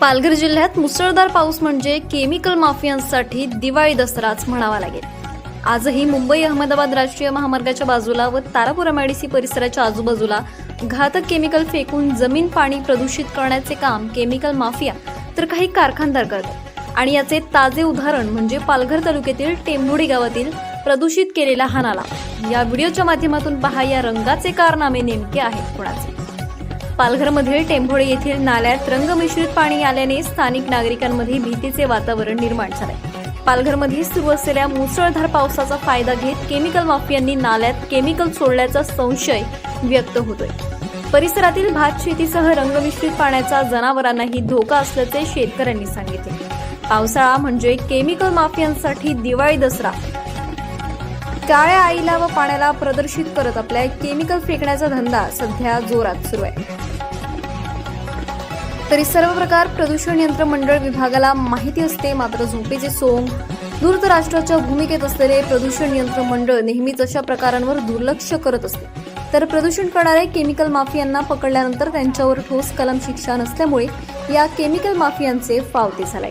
पालघर जिल्ह्यात मुसळधार पाऊस म्हणजे केमिकल माफियांसाठी दिवाळी दसराच म्हणावा लागेल. आजही मुंबई अहमदाबाद राष्ट्रीय महामार्गाच्या बाजूला व तारापुरा एमआयडीसी परिसराच्या आजूबाजूला घातक केमिकल फेकून जमीन पाणी प्रदूषित करण्याचे काम केमिकल माफिया तर काही कारखानदार करतात. आणि याचे ताजे उदाहरण म्हणजे पालघर तालुक्यातील टेंभुडी गावातील प्रदूषित केलेला हा नाला या व्हिडिओच्या माध्यमातून पहा या रंगाचे कारनामे नेमके आहेत कोणाचे. पालघरमधील टेंभोळे येथील नाल्यात रंगमिश्रित पाणी आल्याने स्थानिक नागरिकांमध्ये भीतीचे वातावरण निर्माण झाले. पालघरमध्ये सुरू असलेल्या मुसळधार पावसाचा फायदा घेत केमिकल माफियांनी नाल्यात केमिकल सोडल्याचा संशय व्यक्त होतोय. परिसरातील भात शेतीसह रंगमिश्रित पाण्याचा जनावरांनाही धोका असल्याचे शेतकऱ्यांनी सांगितले. पावसाळा म्हणजे केमिकल माफियांसाठी दिवाळी दसरा. काळ्या आईला व पाण्याला प्रदर्शित करत आपल्या केमिकल फेकण्याचा धंदा सध्या जोरात सुरू आहे. तरी सर्व प्रकार प्रदूषण यंत्र मंडळ विभागाला माहिती असते मात्र झोपेचे सोंग दूरत राष्ट्राच्या भूमिकेत असलेले प्रदूषण यंत्र मंडळ नेहमीच अशा प्रकारांवर दुर्लक्ष करत असते. तर प्रदूषण करणारे केमिकल माफियांना पकडल्यानंतर त्यांच्यावर ठोस कलम शिक्षा नसल्यामुळे या केमिकल माफियांचे फावते झाले.